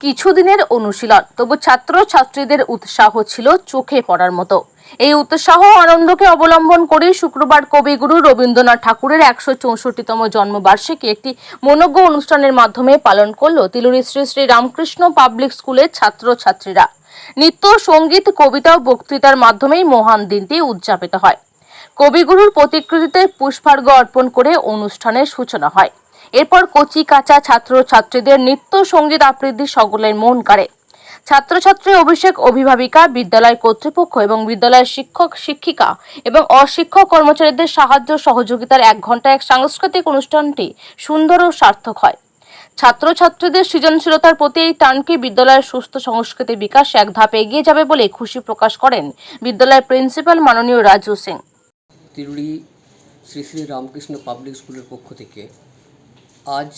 কিছুদিনের অনুশীলন, তবু ছাত্র ছাত্রীদের উৎসাহ ছিল চোখে পড়ার মতো। এই উৎসাহ আনন্দকে অবলম্বন করে শুক্রবার কবিগুরু রবীন্দ্রনাথ ঠাকুরের একশো চৌষট্টিতম জন্মবার্ষিকী একটি মনোজ্ঞ অনুষ্ঠানের মাধ্যমে পালন করল তিলুরি শ্রী শ্রী রামকৃষ্ণ পাবলিক স্কুলের ছাত্র ছাত্রীরা নৃত্য সংগীত, কবিতা ও বক্তৃতার মাধ্যমেই মহান দিনটি উদযাপিত হয়। কবিগুরুর প্রতিকৃতিতে পুষ্পার্ঘ অর্পণ করে অনুষ্ঠানের সূচনা হয়। এরপর কচি, কাঁচা ছাত্র ছাত্রীদের নৃত্য সংগীত আবৃত্তি সকলের মন কাড়ে। ছাত্রছাত্রী অভিষেক অভিভাবিকা, বিদ্যালয় কর্তৃপক্ষ এবং বিদ্যালয়ের শিক্ষক, শিক্ষিকা এবং অশিক্ষক কর্মচারীদের সাহায্য সহযোগিতার এক ঘণ্টা এক সাংস্কৃতিক অনুষ্ঠানটি সুন্দর ও সার্থক হয়। ছাত্রছাত্রীদের সৃজনশীলতার প্রতি এই টানকে বিদ্যালয়ের সুস্থ সংস্কৃতি বিকাশে এক ধাপ এগিয়ে যাবে বলে খুশি প্রকাশ করেন বিদ্যালয়ের প্রিন্সিপাল মাননীয় রাজু সিং। তিরুড়ি শ্রী শ্রী রামকৃষ্ণ পাবলিক স্কুলের পক্ষ থেকে আজ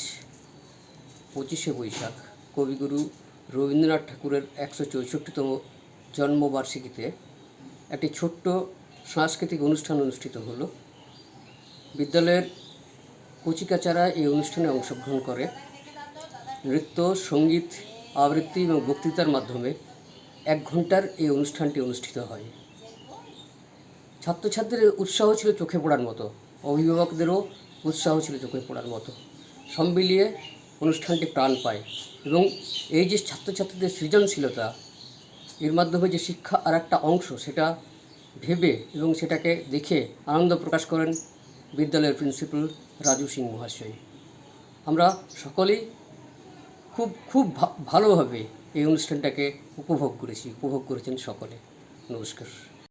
পঁচিশে বৈশাখ। কবিগুরু রবীন্দ্রনাথ ঠাকুরের একশো চৌষট্টিতম জন্মবার্ষিকীতে একটি ছোট্ট সাংস্কৃতিক অনুষ্ঠান অনুষ্ঠিত হলো। বিদ্যালয়ের কচিকাচারা এই অনুষ্ঠানে অংশগ্রহণ করে নৃত্য, সংগীত, আবৃত্তি এবং বক্তৃতার মাধ্যমে এক ঘণ্টার এই অনুষ্ঠানটি অনুষ্ঠিত হয়। ছাত্রছাত্রীদের উৎসাহ ছিল চোখে পড়ার মতো, অভিভাবকদেরও উৎসাহ ছিল চোখে পড়ার মতো। সব মিলিয়ে অনুষ্ঠানটি প্রাণ পায় এবং এই যে ছাত্রছাত্রীদের সৃজনশীলতা, এর মাধ্যমে যে শিক্ষা আর একটা অংশ, সেটা ভেবে এবং সেটাকে দেখে আনন্দ প্রকাশ করেন বিদ্যালয়ের প্রিন্সিপাল রাজু সিং মহাশয়। আমরা সকলেই খুব খুব ভালোভাবে এই অনুষ্ঠানটাকে উপভোগ করেছি, উপভোগ করেছেন সকলে। নমস্কার।